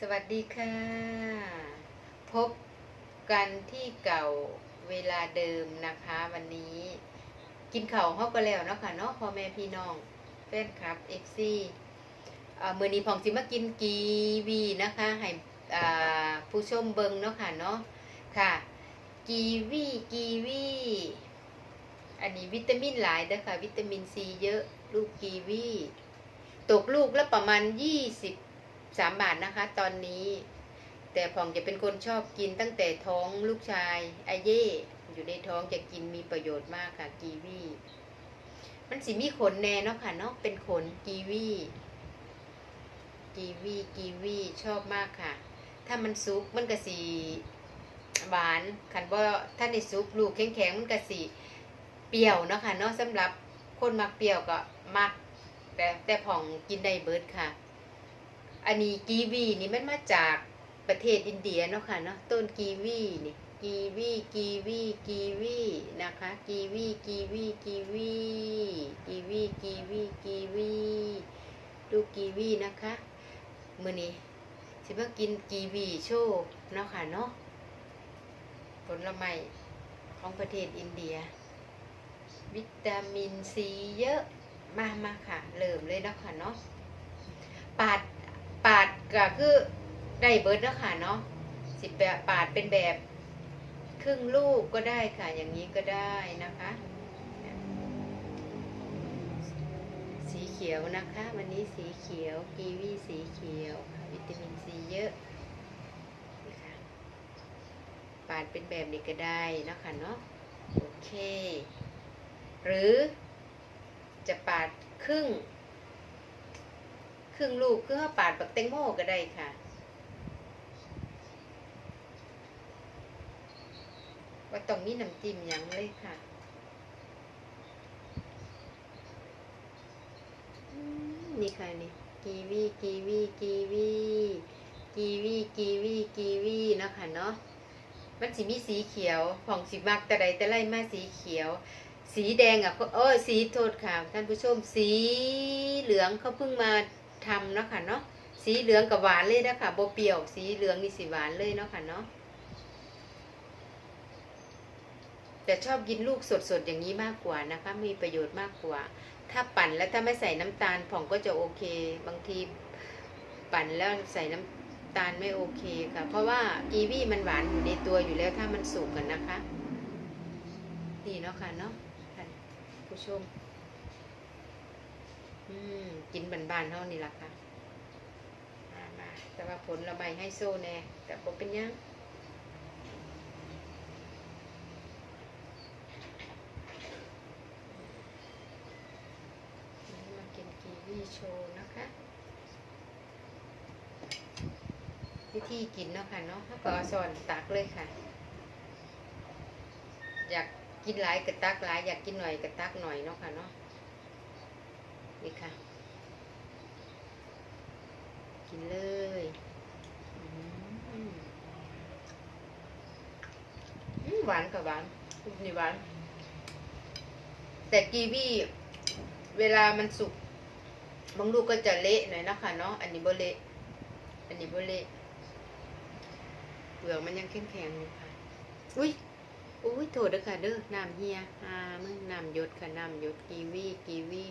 สวัสดีค่ะ พบกันที่เก่าเวลาเดิมนะคะ วันนี้กินข้าวเฮาก็แล้วเนาะค่ะเนาะพ่อแม่พี่น้องแฟนคลับ FC อ่ามื้อนี้พองสิมากินกีวีนะคะให้ผู้ชมเบิงเนาะค่ะเนาะค่ะ กีวีกีวีอันนี้วิตามินหลายเด้อค่ะวิตามินซีเยอะลูกกีวีตกลูกละประมาณ23บ สามบาทนะคะ ตอนนี้ แต่ผ่องจะเป็นคนชอบกินตั้งแต่ท้องลูกชายอาเย่อยู่ในท้องจะกินมีประโยชน์มากค่ะ กีวีมันสิมีขนแน่เนาะค่ะเนาะเป็นขนกีวีกีวีกีวีชอบมากค่ะ ถ้ามันซุกมันก็สีหวานคันว่าถ้าในซุปลูกแข็งๆมันก็สีเปรี้ยวเนาะค่ะเนาะสำหรับคนมักเปรี้ยวก็มักแต่แต่ผ่องกินได้เบิร์ดค่ะ อันนี้กีวีนี่มันมาจากประเทศอินเดียเนาะค่ะเนาะต้นกีวีนี่กีวีกีวีกีวีนะคะกีวีกีวีกีวีกีวีกีวีกีวีดูกีวีนะคะมือนี้สิมากินกีวีโชว์เนาะค่ะเนาะผลไม้ของประเทศอินเดีย วิตามินซีเยอะมามาค่ะเริ่มเลยเนาะค่ะเนาะ ก็คือได้เบิร์ดเนาะค่ะเนาะสิบแบบปาดเป็นแบบ ครึ่งลูกก็ได้ค่ะ อย่างนี้ก็ได้นะคะ สีเขียวนะคะ วันนี้สีเขียวกีวีสีเขียว วิตามินซีเยอะนี่ค่ะปาดเป็นแบบนี้ก็ได้นะคะเนาะโอเค หรือจะปาดครึ่ง ครึ่งลูกคือว่าปาดบักแตงโมก็ได้ค่ะ ว่าต้องมีน้ำจิ้มยังเลยค่ะมนี่ค่ะนี่กีวีกีวีกีวีกีวีกีวีกีวีเนาะค่ะเนาะมันสิมีสีเขียวผ่องสีมักแต่ใดแต่ไรมาสีเขียว สีแดงอะเออสีโทษค่ะท่านผู้ชมสีเหลืองเขาเพิ่งมา ทำเนาะค่ะเนาะสีเหลืองกับหวานเลยนะคะโบเปียวสีเหลืองนี่สีหวานเลยเนาะค่ะเนาะแต่ชอบกินลูกสดๆอย่างนี้มากกว่านะคะ มีประโยชน์มากกว่า ถ้าปั่นแล้วถ้าไม่ใส่น้ำตาลผ่องก็จะโอเค บางทีปั่นแล้วใส่น้ำตาลไม่โอเคค่ะ เพราะว่ากีวีมันหวานอยู่ในตัวอยู่แล้วถ้ามันสุกกันนะคะ นี่เนาะค่ะเนาะท่านผู้ชม อืมกินบานๆเท่านี้ละค่ะมามาแต่ว่าผลละใบให้โซ่แน่แต่ผมเป็นหยังมากินกีวีโชว์นะคะ วิธีกินเนาะค่ะเนาะถ้าก็เอาสอนตักเลยค่ะ อยากกินหลายกระตักหลาย อยากกินหน่อยกระตักหน่อยเนาะค่ะเนาะ นี่ค่ะ กินเลยอืมหวานกับหวานนี่หวาน แต่กีวีเวลามันสุกบางลูกก็จะเละหน่อยนะคะเนาะอันนี้บ่เละอันนี้บ่เละเปลือกมันยังแข็งๆอยู่ค่ะ อุ้ยอุ้ยโทษเด้อค่ะเด้อน้ำเฮียอ่ามึงน้ำหยดค่ะน้ำหยดกีวีกีวี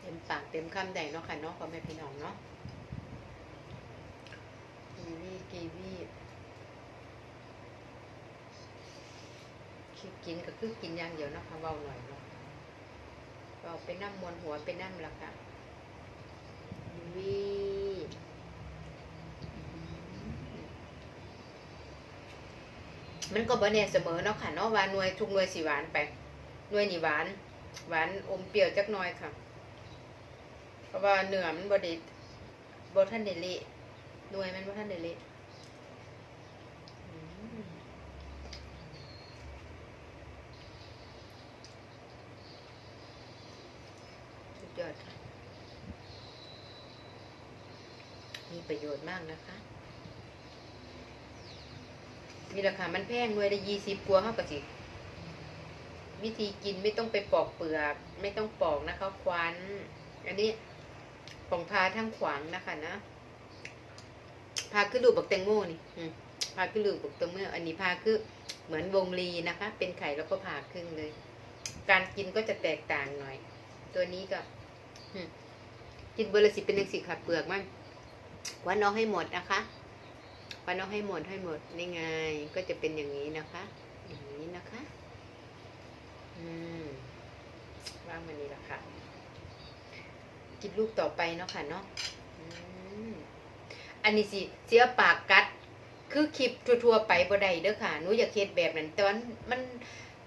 เต็มปากเต็มคำได้เนาะค่ะเนาะพ่อแม่พี่น้องเนาะกีวีกีวีคือกินก็คือกินอย่างเดียวเนาะคะเบาหน่อยเนาะเบาไปน้ำมวนหัวไปน้ำละค่ะ วีมันก็บ่แน่เสมอเนาะค่ะเนาะว่าหน่วยทุกหน่วยสีหวานไปหน่วยนี่หวาน หวานอมเปรี้ยวจักหน่อยค่ะ เพราะว่าเนื้อมันบ่ได้บ่ทันเดลิหน่วยมันบดทันเดลิะอืม สุดยอดค่ะ มีประโยชน์มากนะคะมีราคามันแพงด้วยได้ยี่สิบกว่าเท่ากับสิวิธีกินไม่ต้องไปปอกเปลือก ไม่ต้องปอกนะคะควันอันนี้ของพาทั้งขวางนะคะนะพาคือลูกบักแตงโมนี่พาคือลูกบักแตงโมอันนี้พาคือเหมือนวงลีนะคะ เป็นไข่แล้วก็ผ่าครึ่งเลย การกินก็จะแตกต่างหน่อย ตัวนี้ก็กินเบอร์ละสิเป็นหนึ่งสิขัดเปลือกมัน ควันเอาให้หมดนะคะควันเอาให้หมดให้หมดนี่ไง ก็จะเป็นอย่างนี้นะคะ อย่างนี้นะคะ อืมว่างมันนี้ละค่ะกินลูกต่อไปเนาะค่ะเนาะอ,อันนี้สิเสียปากกัด คือคลิปทั่วๆไปบ่ได้เด้อค่ะหนูอยากเฮ็ดแบบนั้นแต่ว่ามัน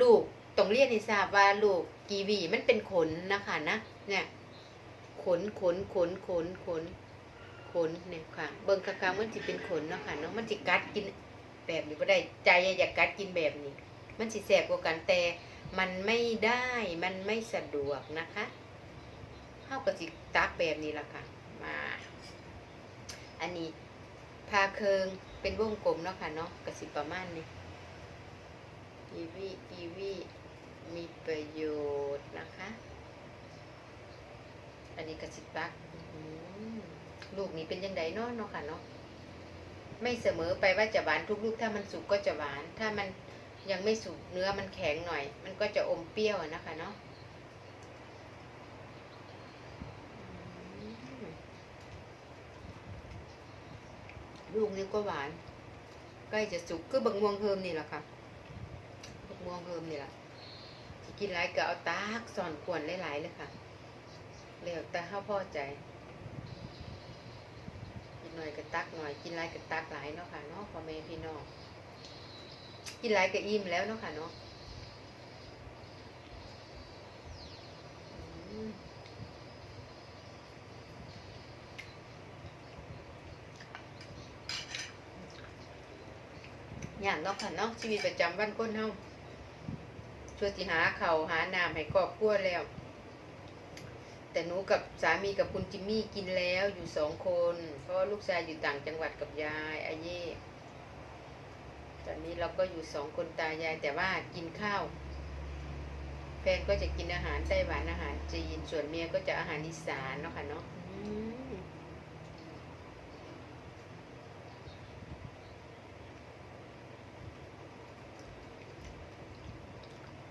ลูกต้องเรียนให้ทราบว่าลูกกีวีมันเป็นขนนะคะนะ เนี่ย ขนขนขนขนขน ขนเนี่ยค่ะ เบิ่งคักๆมันสิเป็นขนเนาะค่ะเนาะมันสิกัดกินแบบนี้บ่ได้ใจอยากกัดกินแบบนี้ มันสิแสบกว่ากันแต่มันไม่ได้มันไม่สะดวกนะคะเข้ากับสิตักแบบนี้ละค่ะมาอันนี้พาเคิงเป็นวงกลมเนาะค่ะเนาะกระสิประมาณนี้กีวีกีวีมีประโยชน์นะคะ อันนี้กระสิตัก ลูกนี้เป็นยังไงเนาะเนาะค่ะเนาะไม่เสมอไปว่าจะหวานทุกลูกถ้ามันสุกก็จะหวาน ถ้ามันยังไม่สุกเนื้อมันแข็งหน่อย มันก็จะอมเปรี้ยวอะนะคะเนาะลูกนี้ก็หวานใกล้จะสุกคือบักม่วงเฮิมนี่แหละค่ะบักม่วงเฮิมนี่แหละกินหลายก็เอาตากสอนขวนหลายๆเลยค่ะแล้วแต่ข้าพอใจ กินหน่อยก็ตักหน่อย กินหลายก็ตักหลายเนาะค่ะเนาะพ่อแม่พี่น้องกินหลายก็อิ่มแล้วเนาะค่ะเนาะอย่างเนาะค่ะเนาะชีวิตประจำวันคนเฮาช่วยสิหาเขาหาน้ำให้ครอบครัวแล้ว แต่หนูกับสามีกับคุณจิมมี่กินแล้วอยู่สองคน เพราะลูกชายอยู่ต่างจังหวัดกับยายอาเย่ตอนนี้เราก็อยู่สองคนตายายแต่ว่ากินข้าวแฟนก็จะกินอาหารไต้หวันอาหารจีนส่วนเมียก็จะอาหารอีสานเนาะค่ะเนาะอืม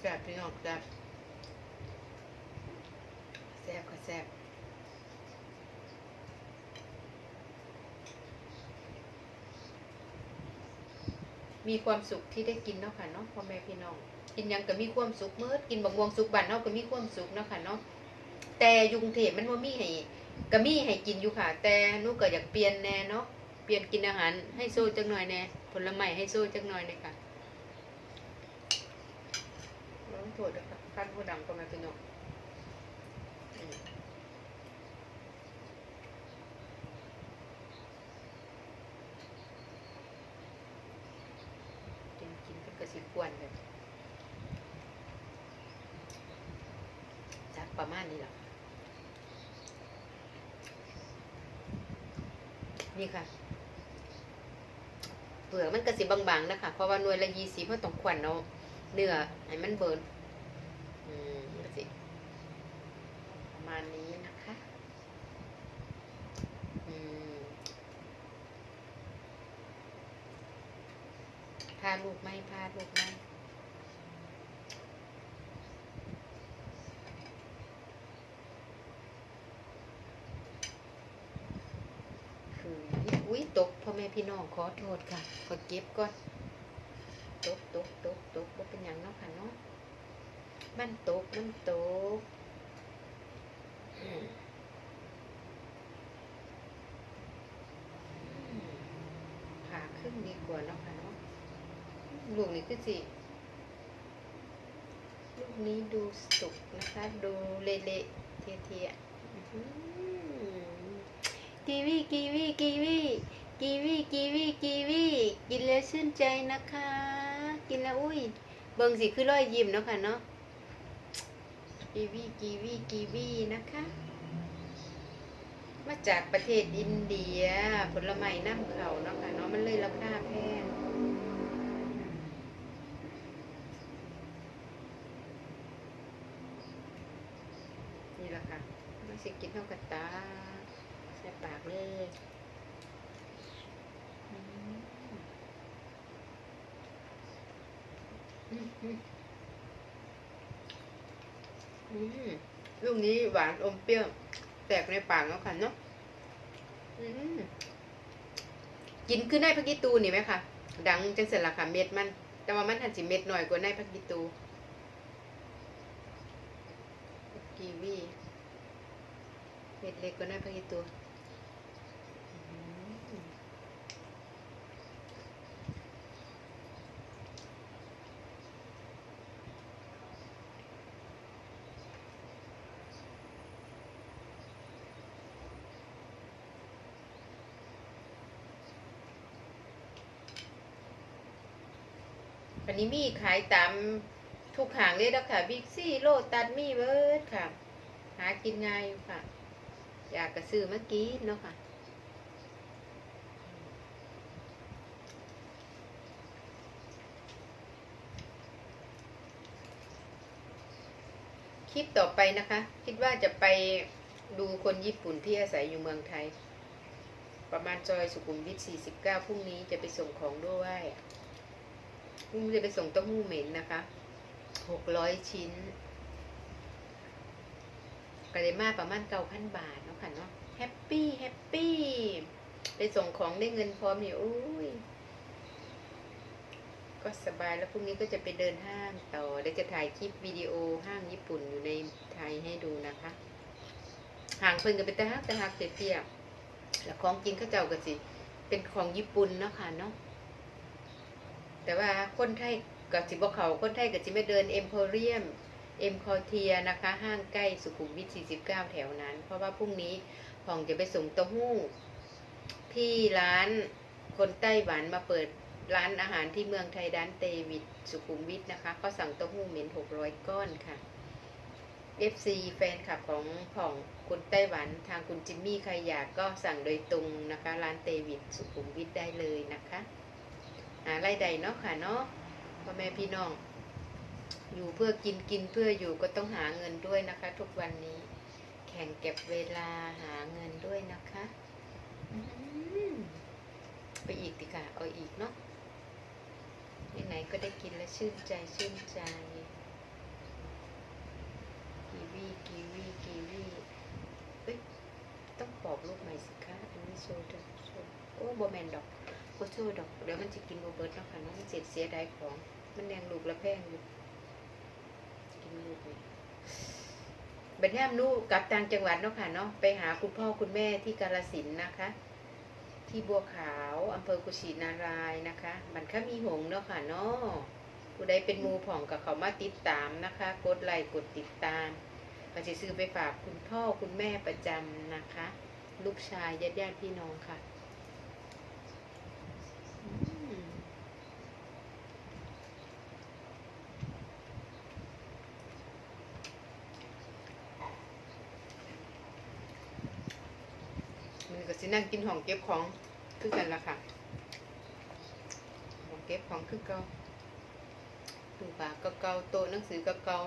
แซ่บพี่น้องแซ่บ แซ่บมีความสุขที่ได้กินเนาะค่ะเนาะพ่อแม่พี่น้อง กินยังก็มีความสุขเมื่อกินบะม่วงสุกบ้านเนาะก็มีความสุขเนาะค่ะเนาะแต่ยุงเทพมันว่ามีให้ก็มีให้กินอยู่ค่ะ แต่หนูก็อยากเปลี่ยนแน่เนาะเปลี่ยนกินอาหารให้โซ่จักหน่อยแน่ผลไม้ให้โซ่จักหน่อยเลยค่ะร้องโทษนะคะคันผู้ดังก็มาพี่น้องอืมกินกินก็กระ สิบกวนเลยจักประมาณนี้หรอนี่ค่ะเปลือกมันกระสิบางๆนะคะเพราะว่าหน่วยละยี่สิบเพราะต้องขวันเนาะเนื้อให้มันเบิร์นอืมกระสิประมาณนี้นะคะ อืม พาลูกไหมพาลูกไหมคืออุ้ยตกพ่อแม่พี่น้องขอโทษค่ะ ขอเก็บก่อน ตกตกตกตกว่าเป็นอย่างเนาะค่ะเนาะมันตกมันตกผ่าครึ่งดีกว่านะค่ะ ลูกนี้คือสิลูกนี้ดูสุกนะคะ ดูเละๆเทียๆกีวีกีวีกีวีกีวีกีวีกีวีกินแล้วชื่นใจนะคะ กินแล้วอุ้ยเบิ่งสิคือรอยยิ้มเนาะค่ะเนาะกีวีกีวีกีวีนะคะ มาจากประเทศอินเดียผลไม้น้ำเขาเนาะค่ะเนาะมันเลยราคาแพง เท่ากับตาใส่ปาก เลยอืมอืมอืมอืมลูกนี้หวานอมเปรี้ยว แตกในปากแล้วค่ะเนาะอืมกินคือในพักกีตูนี่ไหมคะดังจังเสร็จละค่ะเม็ดมัน แต่ว่ามันหันสิเม็ดหน่อยกว่าในพักกีตูกีวีเม็ดเล็กกว่าในพักกีตูอืม อันนี้มีขายตามทุกห่างเลยนะค่ะบิ๊กซี่โลตัดมีเบิร์ดค่ะ หากินง่ายค่ะ อยากกระซื้อเมื่อกี้เนาะค่ะคลิปต่อไปนะคะ คิดว่าจะไปดูคนญี่ปุ่นที่อาศัยอยู่เมืองไทย ประมาณซอยสุขุมวิท49 พรุ่งนี้จะไปส่งของด้วย พรุ่งนี้จะไปส่งเต้าหู้เหม็นนะคะ600ชิ้นก็เลยมาประมาณ9,000บาทเนาะค่ะเนาะแฮปปี้แฮปปี้ไปส่งของได้เงินพร้อมนี่โอ้ยก็สบายแล้วพรุ่งนี้ก็จะไปเดินห้างต่อเดี๋ยวจะถ่ายคลิปวิดีโอห้างญี่ปุ่นอยู่ในไทยให้ดูนะคะห่างเพิ่นก็เป็นตะฮักตะฮักเทียบๆแล้วของกินข้าเจ้าก็สิ เป็นของญี่ปุ่นเนาะค่ะเนาะ แต่ว่าคนไทยกับสิบเขาคนไทยกับสิไม่เดินเอ็มโพเรียมเอ็มคอเทียนะคะ ห้างใกล้สุขุมวิท 49 แถวนั้น เพราะว่าพรุ่งนี้พองจะไปส่งเต้าหู้ ที่ร้านคนไต้หวันมาเปิดร้านอาหารที่เมืองไทยร้านเตวิดสุขุมวิทนะคะเขาสั่งเต้าหู้เหม็น 600 ก้อนค่ะ FC แฟนคลับของผ่องคุณไต้หวันทางคุณจิมมี่ใครอยากก็สั่งโดยตรงนะคะ ร้านเตวิดสุขุมวิทได้เลยนะคะ หาไรายได้เนาะค่ะเนาะพ่อแม่พี่น้อง อยู่เพื่อกินกินเพื่ออยู่ก็ต้องหาเงินด้วยนะคะ ทุกวันนี้ แข่งเก็บเวลาหาเงินด้วยนะคะไปอีกดีค่ะเอาอีกเนาะไหนก็ได้กินแล้วชื่นใจชื่นใจกีวีกีวีกีวีเอ้ยต้องปอกลูกใหม่สิคะอันนี้โชว์ดอโชว์โอ้บแมนดอก โคโชว์ดอกเดี๋ยวมันจะกินโบเบิร์ตเนาะค่ะเน้องเสียเสียดายของ มันแดงลูกละแพงอยู่กินลูกนี่บัดแฮมลูกกลับต่างจังหวัดเนาะค่ะเนาะไปหาคุณพ่อคุณแม่ที่กาลสินนะคะ ที่บัวขาวอำเภอกุชินารายนะคะบันค่ามีหงเนาะค่ะเนาะผู้ใดเป็นมูผ่องกับเขามาติดตามนะคะ กดไลค์กดติดตามก็จะซื้อไปฝากคุณพ่อคุณแม่ประจำนะคะ ลูกชายญาติญาติพี่น้องค่ะอืมมั นั่งกินของเก็บของคือกันละค่ะ ของเก็บของคือเก่าดูปากก็เก่าโต๊ะหนังสือก็เก่า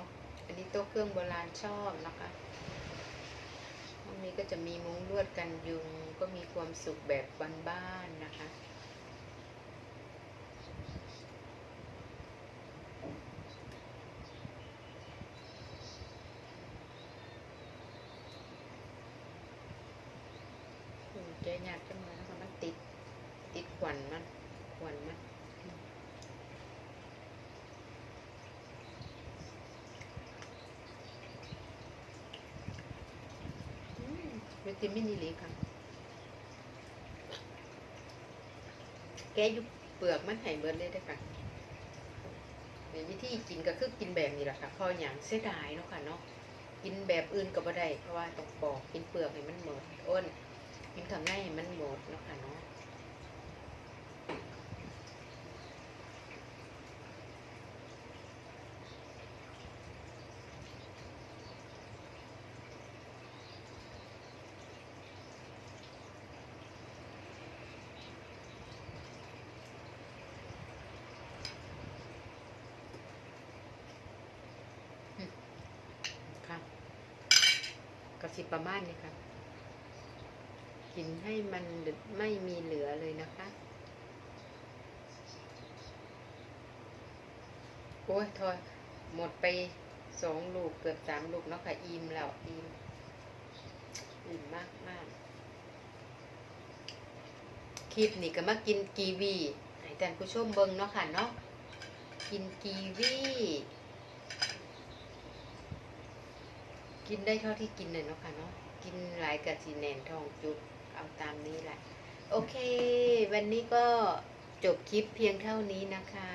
อันนี้โต๊ะเครื่องโบราณชอบนะคะห้องนี้ก็จะมีมุ้งลวดกันยุงก็มีความสุขแบบบ้านๆนะคะ อืมแกอยากจะมาแล้วก็มันติด ติดขวัญมันขวัญมันอื มวิตามินอีหลีค่ะ แกยุบเปลือกมันไห้เบิดเลยได้อค่ะในวิธีกินก็คือกินแบบนี้แหละค่ะพออย่างเสียดายเนาะค่ะเนาะ กินแบบอื่นก็บ่ได้เพราะว่าต้องปอกกินเปลือกให้มันหมด อ้นกินข้างในให้มันหมดเนาะค่ะเนาะค่ะ ก็ สิประมาณนี้ค่ะ กินให้มันไม่มีเหลือเลยนะคะ โอ้ยทอยหมดไปสองลูกเกือบสามลูกเนาะค่ะ อิ่มแล้วอิ่มอิ่มมากมากคลิปนี้ก็มากินกีวีให้ท่านผู้ชมเบิ่งเนาะค่ะเนาะกินกีวี กินได้เท่าที่กินเลยเนาะค่ะเนาะกินหลายกะสีแหนนทองจุดเอาตามนี้แหละ โอเค วันนี้ก็จบคลิปเพียงเท่านี้นะคะ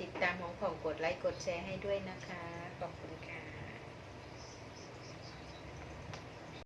ติดตามของของกดไลค์กดแชร์ให้ด้วยนะคะขอบคุณ